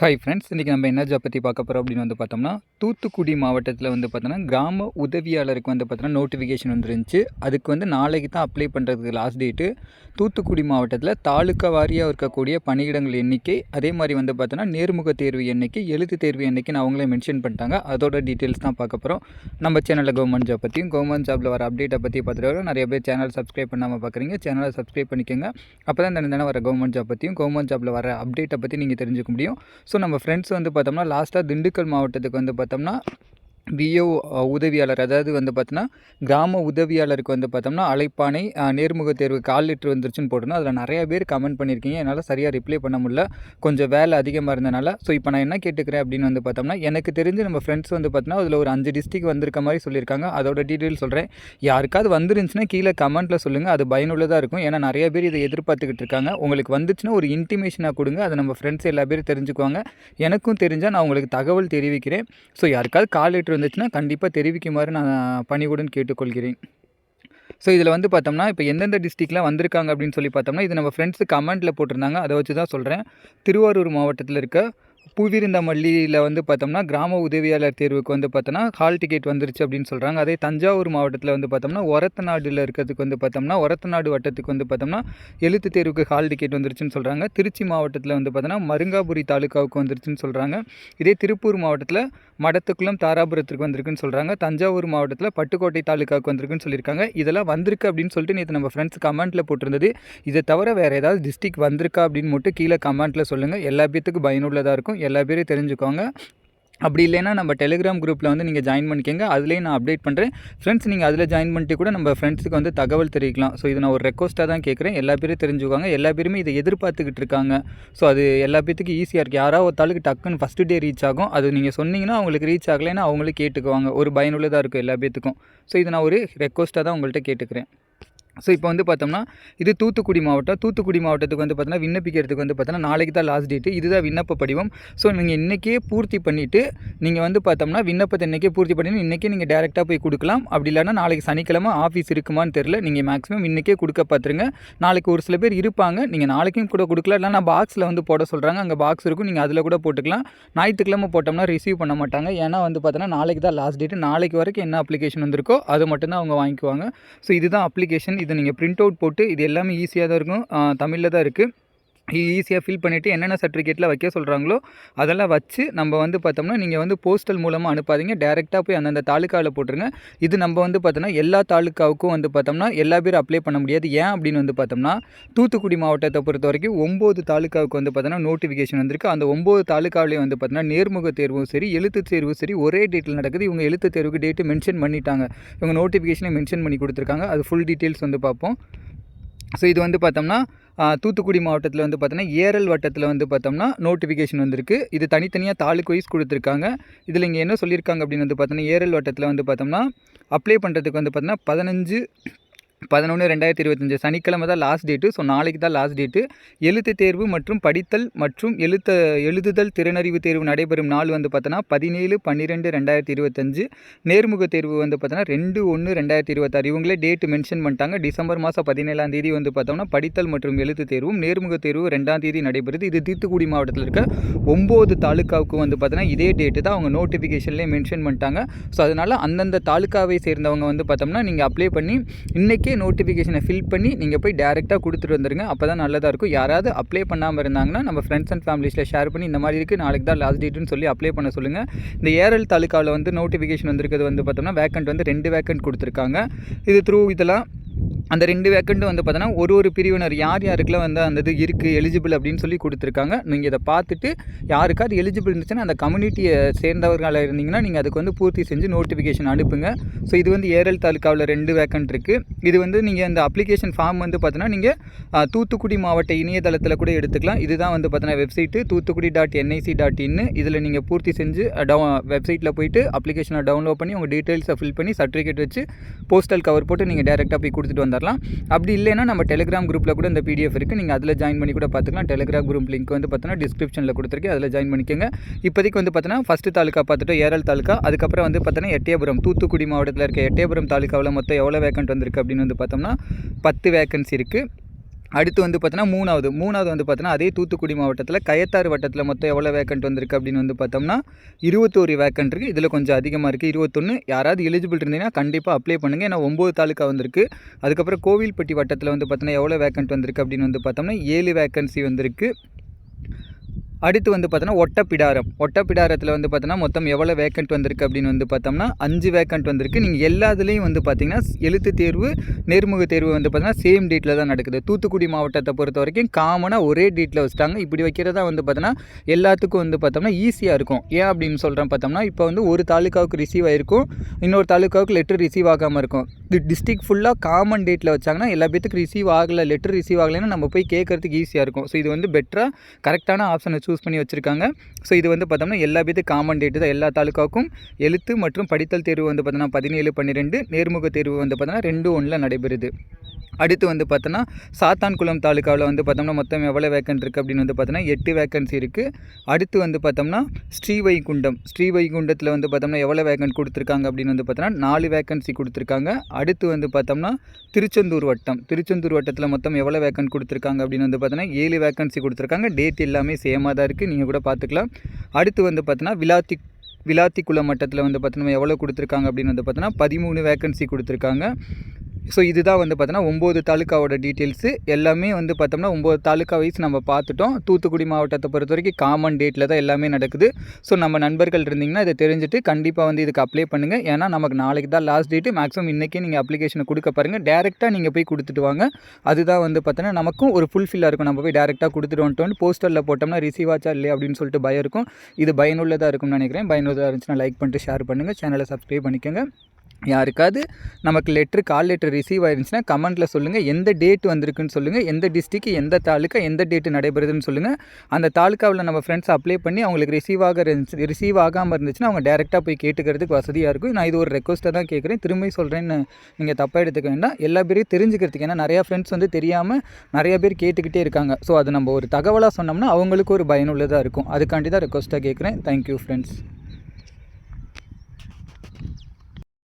Hi friends இன்றைக்கி நம்ம என்ன ஜாப் பற்றி பார்க்க போகிறோம் அப்படின்னு வந்து பார்த்தோம்னா தூத்துக்குடி மாவட்டத்தில் வந்து பார்த்தோன்னா கிராம உதவியாளருக்கு வந்து பார்த்தோன்னா நோட்டிஃபிகேஷன் வந்துருந்துச்சு. அதுக்கு வந்து நாளைக்கு தான் அப்ளை பண்ணுறதுக்கு லாஸ்ட் டேட்டு தூத்துக்குடி மாவட்டத்தில் தாலுக்கா வாரியாக இருக்கக்கூடிய பணியிடங்கள் எண்ணிக்கை அதே மாதிரி வந்து பார்த்தோன்னா நேர்முக தேர்வு எண்ணிக்கை எழுத்து தேர்வு எண்ணிக்கைன்னு அவங்களே மென்ஷன் பண்ணிட்டாங்க. அதோட டீட்டெயில்ஸ் தான் பார்க்க போகிறோம் நம்ம சேனலில் கவர்மெண்ட் ஜாப் பற்றியும் கவர்மெண்ட் ஜாப்பில் வர அப்டேட்டை பற்றி பார்த்துட்டு வரோம். நிறைய பேர் சேனல் சப்ஸ்கிரைப் பண்ணாமல் பார்க்குறீங்க சேனலை சப்ஸ்கிரைப் பண்ணிக்கோங்க. அப்போ தான் தினம் வர கவர்மெண்ட் ஜாப் பற்றியும் கவர்மெண்ட் ஜாப்பில் வர அப்டேட்டை பற்றி நீங்கள் தெரிஞ்சுக்க முடியும். ஸோ நம்ம ஃப்ரெண்ட்ஸ் வந்து பார்த்தோம்னா லாஸ்ட்டாக திண்டுக்கல் மாவட்டத்துக்கு வந்து பார்த்தோம்னா விஓ உதவியாளர். அதாவது வந்து பார்த்தோன்னா கிராம உதவியாளருக்கு வந்து பார்த்தோம்னா அழைப்பானை நேர்முக தேர்வு கால் லிட்டர் வந்துருச்சுன்னு போட்டிருந்தோம் அதில் நிறைய பேர் கமெண்ட் பண்ணியிருக்கீங்க. என்னால் சரியாக ரிப்ளை பண்ண முடியல. கொஞ்சம் வேலை அதிகமாக இருந்தனால. ஸோ இப்போ நான் என்ன கேட்டுக்கிறேன் அப்படின்னு வந்து பார்த்தோம்னா எனக்கு தெரிஞ்சு நம்ம ஃப்ரெண்ட்ஸ் வந்து பார்த்தோன்னா அதில் ஒரு அஞ்சு டிஸ்ட்ரிக் வந்திருக்க மாதிரி சொல்லியிருக்காங்க. அதோட டீட்டெயில் சொல்கிறேன் யாருக்காவது வந்துருந்துச்சுன்னா கீழே கமெண்ட்டில் சொல்லுங்கள் அது பயனுள்ளதாக இருக்கும். ஏன்னா நிறைய பேர் இதை எதிர்பார்த்துக்கிட்டு இருக்காங்க. உங்களுக்கு வந்துச்சுன்னா ஒரு இன்டிமேஷனாக கொடுங்க. அதை நம்ம ஃப்ரெண்ட்ஸ் எல்லா பேரும் தெரிஞ்சுக்குவாங்க. எனக்கும் தெரிஞ்சால் நான் உங்களுக்கு தகவல் தெரிவிக்கிறேன். ஸோ யாருக்காவது கால் லிட்டர் வந்துச்சுன்னா கண்டிப்பாக தெரிவிக்குமாறு நான் பணிவுடன் கேட்டுக்கொள்கிறேன். ஸோ இதில் வந்து பார்த்தோம்னா இப்போ எந்தெந்த டிஸ்ட்ரிக்டில் வந்திருக்காங்க அப்படின்னு சொல்லி பார்த்தோம்னா இது நம்ம ஃப்ரெண்ட்ஸு கமெண்ட்டில் போட்டிருந்தாங்க. அதை வச்சு தான் சொல்கிறேன் திருவாரூர் மாவட்டத்தில் இருக்க பூவிருந்தமல்லியில் வந்து பார்த்தோம்னா கிராம உதவியாளர் தேர்வுக்கு வந்து பார்த்தோம்னா ஹால் டிக்கெட் வந்துருச்சு அப்படின்னு சொல்கிறாங்க அதே தஞ்சாவூர் மாவட்டத்தில் வந்து பார்த்தோம்னா ஒரத்தநாடுல இருக்கிறதுக்கு வந்து பார்த்தோம்னா ஒரத்தநாடு வட்டத்துக்கு வந்து பார்த்தோம்னா எழுத்து தேர்வுக்கு ஹால் டிக்கெட் வந்துருச்சுன்னு சொல்கிறாங்க திருச்சி மாவட்டத்தில் வந்து பார்த்தோம்னா மருங்காபுரி தாலுக்காவுக்கு வந்துருச்சுன்னு சொல்கிறாங்க இதே திருப்பூர் மாவட்டத்தில் மடத்துக்குளம் தாராபுரத்துக்கு வந்திருக்குன்னு சொல்கிறாங்க தஞ்சாவூர் மாவட்டத்தில் பட்டுக்கோட்டை தாலுக்காவுக்கு வந்திருக்குன்னு சொல்லியிருக்காங்க. இதெல்லாம் வந்திருக்கு அப்படின்னு சொல்லிட்டு நேற்று நம்ம ஃப்ரெண்ட்ஸ் கமெண்ட்டில் போட்டிருந்தது. இதை தவிர வேறு ஏதாவது டிஸ்ட்ரிக் வந்திருக்கா அப்படின்னு மட்டும் கீழே கமெண்ட்டில் சொல்லுங்கள் எல்லா பேத்துக்கும் பயனுள்ளதாக இருக்கும். எல்லா பேரும் தெரிஞ்சுக்கோங்க. அப்படி இல்லைன்னா நம்ம டெலிகிராம் குரூப்பில் வந்து நீங்கள் ஜாயின் பண்ணிக்கோங்க. அதுலேயும் நான் அப்டேட் பண்ணுறேன் ஃப்ரெண்ட்ஸ் நீங்கள் அதில் ஜாயின் பண்ணிட்டு கூட நம்ம ஃப்ரெண்ட்ஸுக்கு வந்து தகவல் தெரிவிக்கலாம். ஸோ இது நான் ஒரு ரெக்வஸ்ட்டாக தான் கேட்குறேன் எல்லா பேரும் தெரிஞ்சுக்குவாங்க எல்லா பேருமே இதை எதிர்பார்த்துக்கிட்டு இருக்காங்க. ஸோ அது எல்லா பேத்துக்கும் ஈஸியாக இருக்குது யாராவது ஒருத்தாளுக்கு டக்குன்னு ஃபஸ்ட்டு டே ரீச் ஆகும். அது நீங்கள் சொன்னீங்கன்னா அவங்களுக்கு ரீச் ஆகலைன்னா அவங்களே கேட்டுக்குவாங்க. ஒரு பயனுள்ளதாக இருக்கும் எல்லா பேத்துக்கும். ஸோ இது நான் ஒரு ரெக்வஸ்ட்டாக தான் உங்கள்கிட்ட கேட்டுக்கிறேன். ஸோ இப்போ வந்து பார்த்தோம்னா இது தூத்துக்குடி மாவட்டம். தூத்துக்குடி மாவட்டத்துக்கு வந்து பார்த்தோன்னா விண்ணப்பிக்கிறதுக்கு வந்து பார்த்தோன்னா நாளைக்கு தான் லாஸ்ட் டேட்டு இதுதான் விண்ணப்ப படிவம். ஸோ நீங்கள் இன்றைக்கே பூர்த்தி பண்ணிவிட்டு நீங்கள் வந்து பார்த்தோம்னா விண்ணப்பத்தை இன்றைக்கே பூர்த்தி பண்ணி இன்றைக்கே நீங்கள் டேரெக்டாக போய் கொடுக்கலாம். அப்படி இல்லைன்னா நாளைக்கு சனிக்கிழமை ஆஃபீஸ் இருக்குமான்னு தெரில நீங்கள் மேக்ஸிமம் இன்றைக்கே கொடுக்க பார்த்துருங்க நாளைக்கு ஒரு சில பேர் இருப்பாங்க. நீங்கள் நாளைக்கும் கூட கொடுக்கல இல்லைனா பாக்ஸில் வந்து போட சொல்கிறாங்க அங்கே பாக்ஸ் இருக்கும். நீங்கள் அதில் கூட போட்டுக்கலாம். ஞாயிற்றுக்கிழமை போட்டோம்னா ரிசீவ் பண்ண மாட்டாங்க. ஏன்னா வந்து பார்த்தோன்னா நாளைக்கு தான் லாஸ்ட் டேட்டு நாளைக்கு வரைக்கும் என்ன அப்ளிகேஷன் வந்திருக்கோ அது மட்டும்தான் அவங்க வாங்கிக்குவாங்க. ஸோ இதுதான் அப்ளிகேஷன் இதை நீங்கள் பிரிண்ட் அவுட் போட்டு இது எல்லாமே ஈஸியாக தான் இருக்கும் தமிழில் தான் இருக்குது ஈஸியாக ஃபில் பண்ணிவிட்டு என்னென்ன சர்டிஃபிகேட்டில் வைக்க சொல்கிறாங்களோ அதெல்லாம் வச்சு நம்ம வந்து பார்த்தோம்னா நீங்கள் வந்து போஸ்டல் மூலமாக அனுப்பாதீங்க. டேரெக்டாக போய் அந்தந்த தாலுக்காவில் போட்டுருங்க. இது நம்ம வந்து பார்த்தோம்னா எல்லா தாலுக்காவுக்கும் வந்து பார்த்தோம்னா எல்லா பேரும் அப்ளை பண்ண முடியாது. ஏன் அப்படின்னு வந்து பார்த்தோம்னா தூத்துக்குடி மாவட்டத்தை பொறுத்த வரைக்கும் ஒம்பது தாலுக்காவுக்கு வந்து பார்த்தோன்னா நோட்டிஃபிகேஷன் வந்திருக்கு. அந்த ஒம்பது தாலுக்காவிலையும் வந்து பார்த்தோன்னா நேர்முக தேர்வும் சரி எழுத்து தேர்வும் சரி ஒரே டேட்டில் நடக்குது. இவங்க எழுத்து தேர்வுக்கு டேட்டு மென்ஷன் பண்ணிட்டாங்க. இவங்க நோட்டிஃபிகேஷனை மென்ஷன் பண்ணி கொடுத்துருக்காங்க. அது ஃபுல் டீட்டெயில்ஸ் வந்து பார்ப்போம். ஸோ இது வந்து பார்த்தோம்னா தூத்துக்குடி மாவட்டத்தில் வந்து பார்த்தோன்னா ஏரல் வட்டத்தில் வந்து பார்த்தோம்னா நோட்டிஃபிகேஷன் வந்திருக்கு. இது தனித்தனியாக தாலுக்கு வைஸ் கொடுத்துருக்காங்க. இதில் இங்கே என்ன சொல்லியிருக்காங்க அப்படின்னு வந்து பார்த்தோன்னா ஏரல் வட்டத்தில் வந்து பார்த்தோம்னா அப்ளை பண்ணுறதுக்கு வந்து பார்த்தோன்னா பதினஞ்சு பதினொன்று ரெண்டாயிரத்தி இருபத்தஞ்சி சனிக்கிழமை தான் லாஸ்ட் டேட்டு ஸோ நாளைக்கு தான் லாஸ்ட் டேட்டு எழுத்து தேர்வு மற்றும் படித்தல் மற்றும் எழுத்த எழுதுதல் திறனறிவு தேர்வு நடைபெறும் நாள் வந்து பார்த்தோன்னா பதினேழு பன்னிரெண்டு ரெண்டாயிரத்தி இருபத்தஞ்சு. நேர்முக தேர்வு வந்து பார்த்தோன்னா ரெண்டு ஒன்று ரெண்டாயிரத்தி இருபத்தாறு. இவங்களே டேட்டு மென்ஷன் பண்ணிட்டாங்க. டிசம்பர் மாதம் பதினேழாம் தேதி வந்து பார்த்தோம்னா படித்தல் மற்றும் எழுத்து தேர்வும் நேர்முக தேர்வு ரெண்டாம் தேதி நடைபெறுது. இது தூத்துக்குடி மாவட்டத்தில் இருக்க ஒம்பது தாலுக்காவுக்கு வந்து பார்த்தோன்னா இதே டேட்டு தான் அவங்க நோட்டிஃபிகேஷன்லேயே மென்ஷன் பண்ணிட்டாங்க. ஸோ அதனால் அந்தந்த தாலுக்காவை சேர்ந்தவங்க வந்து பார்த்தோம்னா நீங்கள் அப்ளை பண்ணி இன்றைக்கி நோட்டிஃபிகேஷனை ஃபில் பண்ணி நீங்கள் போய் டேரெக்டாக கொடுத்துட்டு வந்துருங்க. அப்போ தான் நல்லதாக இருக்கும். யாராவது அப்ளை பண்ணாமல் இருந்தாங்கன்னா நம்ம ஃப்ரெண்ட்ஸ் அண்ட் ஃபேமிலிஸில் ஷேர் பண்ணி இந்த மாதிரி இருக்குது நாளைக்கு தான் லாஸ்ட் டேட்டுன்னு சொல்லி அப்ளை பண்ண சொல்லுங்கள் இந்த ஏரல் தாலுக்காவில் வந்து நோட்டிஃபிகேஷன் வந்திருக்கிறது வந்து பார்த்தோம்னா வேக்கண்ட் வந்து ரெண்டு வேக்கண்ட் கொடுத்துருக்காங்க. இது த்ரூ இதெல்லாம் அந்த ரெண்டு வேக்கண்ட்டும் வந்து பார்த்தோன்னா ஒரு ஒரு பிரிவினர் யார் யாருக்கெல்லாம் வந்து அந்த இது இருக்குது எலிஜிபிள் அப்படின்னு சொல்லி கொடுத்துருக்காங்க. நீங்கள் இதை பார்த்துட்டு யாருக்காவது எலிஜிபிள் இருந்துச்சுன்னா அந்த கம்யூனிட்டியை சேர்ந்தவர்களாக இருந்தீங்கன்னா நீங்கள் அதுக்கு வந்து பூர்த்தி செஞ்சு நோட்டிஃபிகேஷன் அனுப்புங்க. ஸோ இது வந்து ஏரல் தாலுக்காவில் ரெண்டு வேக்கண்ட் இருக்குது இது வந்து நீங்கள் அந்த அப்ளிகேஷன் ஃபார்ம் வந்து பார்த்தோன்னா நீங்கள் தூத்துக்குடி மாவட்ட இணையதளத்தில் கூட எடுத்துக்கலாம். இதுதான் வந்து பார்த்தோன்னா website Thoothukudi dot NIC dot in இதில் நீங்கள் பூர்த்தி செஞ்சு டவு வெப்சைட்டில் போயிட்டு அப்ளிகேஷனை டவுன்லோட் பண்ணி உங்கள் டீட்டெயில்ஸை ஃபில் பண்ணி சர்டிஃபிகேட் வச்சு போஸ்டல் கவர் போட்டு நீங்கள் டேரெக்டாக போய் கொடுத்துட்டு வந்துடலாம் அப்படி இல்லைன்னா நம்ம டெலிகிராம் குரூப்பில் கூட இந்த பிடிஎஃப் இருக்குது நீங்கள் அதில் ஜாயின் பண்ணி கூட பார்த்துக்கலாம். டெலிகிராம் குரூப் லிங்க் வந்து பார்த்தோன்னா டிஸ்கிரிப்ஷனில் கொடுத்துருக்கு அதில் ஜாயின் பண்ணிக்கோங்க. இப்போதைக்கு வந்து பார்த்தோன்னா ஃபஸ்ட்டு தாலுக்கா பார்த்துட்டு ஏரல் தாலுக்கா. அதுக்கப்புறம் வந்து பார்த்தோன்னா எட்டயபுரம். தூத்துக்குடி மாவட்டத்தில் இருக்க எட்டயபுரம் தாலுக்காவில் மொத்தம் எவ்வளோ வேக்கண்ட் வந்திருக்கு அப்படின்னு வந்து பார்த்தோம்னா பத்து வேக்கன்சி இருக்குது அடுத்து வந்து பார்த்தோன்னா மூணாவது. மூணாவது வந்து பார்த்தோன்னா அதே தூத்துக்குடி மாவட்டத்தில் கயத்தாறு வட்டத்தில் மொத்தம் எவ்வளோ வேக்கண்ட் வந்திருக்கு அப்படின்னு வந்து பார்த்தோம்னா இருபத்தோரு வேக்கண்ட் இருக்குது இதில் கொஞ்சம் அதிகமாக இருக்குது இருபத்தொன்று யாராவது எலிஜிபிள் இருந்தீங்கன்னா கண்டிப்பாக அப்ளை பண்ணுங்கள் ஏன்னா ஒம்பது தாலுக்கா வந்திருக்கு. அதுக்கப்புறம் கோவில்பட்டி வட்டத்தில் வந்து பார்த்தோன்னா எவ்வளோ வேக்கண்ட் வந்திருக்கு அப்படின்னு வந்து பார்த்தோம்னா ஏழு வேக்கன்சி வந்திருக்கு. அடுத்து வந்து பார்த்தோன்னா ஒட்டப்பிடாரம். ஒட்டப்பிடாரத்தில் வந்து பார்த்தோன்னா மொத்தம் எவ்வளோ வேக்கண்ட் வந்திருக்கு அப்படின்னு வந்து பார்த்தோம்னா அஞ்சு வேக்கண்ட் வந்திருக்கு. நீங்கள் எல்லாத்துலேயும் வந்து பார்த்தீங்கன்னா எழுத்து தேர்வு நேர்முக தேர்வு வந்து பார்த்தீங்கன்னா சேம் டேட்டில் தான் நடக்குது. தூத்துக்குடி மாவட்டத்தை பொறுத்த வரைக்கும் காமனாக ஒரே டேட்டில் வச்சுட்டாங்க. இப்படி வைக்கிறதா வந்து பார்த்தோன்னா எல்லாத்துக்கும் வந்து பார்த்தோம்னா ஈஸியாக இருக்கும். ஏன் அப்படின்னு சொல்கிறேன் பார்த்தோம்னா இப்போ வந்து ஒரு தாலுக்காவுக்கு ரிசீவ் ஆகிருக்கும் இன்னொரு தாலுக்காவுக்கு லெட்டர் ரிசீவ் ஆகாமல் இருக்கும். இது டிஸ்ட்ரிக் ஃபுல்லாக காமன் டேட்டில் வச்சாங்கன்னா எல்லா பேத்துக்கு ரிசீவ் ஆகலை லெட்டர் ரிசீவ் ஆகலைன்னா நம்ம போய் கேட்குறதுக்கு ஈஸியாக இருக்கும். ஸோ இது வந்து பெட்டராக கரெக்டான ஆப்ஷன் வச்சு சூஸ் பண்ணி வச்சுருக்காங்க ஸோ இது வந்து பார்த்தோம்னா எல்லா பேத்துக்கு காமன் டேட்டு தான் எல்லா தாலுக்காவுக்கும் எழுத்து மற்றும் படித்தல் தேர்வு வந்து பார்த்தோன்னா பதினேழு பன்னிரெண்டு நேர்முக தேர்வு வந்து பார்த்தோன்னா ரெண்டு ஒன்றில் நடைபெறுது அடுத்து வந்து பார்த்தோன்னா சாத்தான்குளம் தாலுக்காவில் வந்து பார்த்தோம்னா மொத்தம் எவ்வளோ வேக்கன்ட் இருக்குது அப்படின்னு வந்து பார்த்தோன்னா எட்டு வேக்கன்சி இருக்குது அடுத்து வந்து பார்த்தோம்னா ஸ்ரீவைகுண்டம் ஸ்ரீவைகுண்டத்தில் வந்து பார்த்தோம்னா எவ்வளோ வேக்கன்ட் கொடுத்துருக்காங்க அப்படின்னு வந்து பார்த்தோன்னா நாலு வேக்கன்சி கொடுத்துருக்காங்க அடுத்து வந்து பார்த்தோம்னா திருச்செந்தூர் வட்டம் திருச்செந்தூர் வட்டத்தில் மொத்தம் எவ்வளோ வேக்கன்ட் கொடுத்துருக்காங்க அப்படின்னு வந்து பார்த்தோன்னா ஏழு வேக்கன்சி கொடுத்துருக்காங்க டேட் எல்லாமே சேமாக தான் இருக்குது நீங்கள் கூட பார்த்துக்கலாம் அடுத்து வந்து பார்த்தீங்கன்னா விளாத்தி விளாத்திக்குளம் மட்டத்தில் வந்து பார்த்தீங்கன்னா எவ்வளோ கொடுத்துருக்காங்க அப்படின்னு வந்து பார்த்தீங்கன்னா பதிமூணு வேக்கன்சி கொடுத்துருக்காங்க. ஸோ இதுதான் வந்து பார்த்தோன்னா ஒம்பது தாலுக்காவோட டீட்டெயில்ஸு எல்லாமே வந்து பார்த்தோம்னா ஒம்பது தாலுக்கா வைஸ் நம்ம பார்த்துட்டோம். தூத்துக்குடி மாவட்டத்தை பொறுத்த வரைக்கும் காமன் டேட்டில் தான் எல்லாமே நடக்குது. ஸோ நம்ம நண்பர்கள் இருந்தீங்கன்னா இதை தெரிஞ்சுட்டு கண்டிப்பாக வந்து இதுக்கு அப்ளை பண்ணுங்கள் ஏன்னா நமக்கு நாளைக்கு தான் லாஸ்ட் டேட்டு மேக்ஸிமம் இன்றைக்கே நீங்கள் அப்ளிகேஷனை கொடுக்க பாருங்கள் டேரெக்டாக நீங்கள் போய் கொடுத்துட்டு வாங்க. அதுதான் வந்து பார்த்தோன்னா நமக்கும் ஒரு ஃபுல்ஃபில்லாக இருக்கும். நம்ம போய் டேரெக்டாக கொடுத்துட்டு வந்துட்டோம் போஸ்டரில் போட்டோம்னா ரிசீவ் ஆச்சா இல்லையா அப்படின்னு சொல்லிட்டு பயம் இருக்கும். இது பயனுள்ளதாக இருக்கும்னு நினைக்கிறேன். பயனுள்ளதாக இருந்துச்சுன்னா லைக் பண்ணிட்டு ஷேர் பண்ணுங்கள் சேனலை சப்ஸ்கிரைப் பண்ணிக்கோங்க. யாருக்காவது நமக்கு லெட்ரு கால் லெட்ரு ரிசீவ் ஆயிருந்துச்சுன்னா கமெண்ட்டில் சொல்லுங்கள் எந்த டேட் வந்திருக்குன்னு சொல்லுங்கள் எந்த டிஸ்ட்ரிக்கு எந்த தாலுக்கா எந்த டேட்டு நடைபெறுதுன்னு சொல்லுங்கள் அந்த தாலுக்காவில் நம்ம ஃப்ரெண்ட்ஸ் அப்ளை பண்ணி அவங்களுக்கு ரிசீவ் ஆக இருந்துச்சு ரிசீவ் ஆகாமல் இருந்துச்சுன்னா அவங்க டேரெக்டாக போய் கேட்டுக்கிறதுக்கு வசதியாக இருக்கும். நான் இது ஒரு ரெக்வஸ்ட்டாக தான் கேட்குறேன். திரும்பி சொல்கிறேன்னு நீங்கள் தப்பாக எடுத்துக்க வேண்டாம். எல்லா பேரையும் தெரிஞ்சுக்கிறதுக்கு ஏன்னா நிறையா ஃப்ரெண்ட்ஸ் வந்து தெரியாமல் நிறைய பேர் கேட்டுக்கிட்டே இருக்காங்க. ஸோ அது நம்ம ஒரு தகவலாக சொன்னோம்னா அவங்களுக்கு ஒரு பயனுள்ளதாக இருக்கும். அதுக்காண்டி தான் ரெக்வஸ்ட்டாக கேட்குறேன். Thank you friends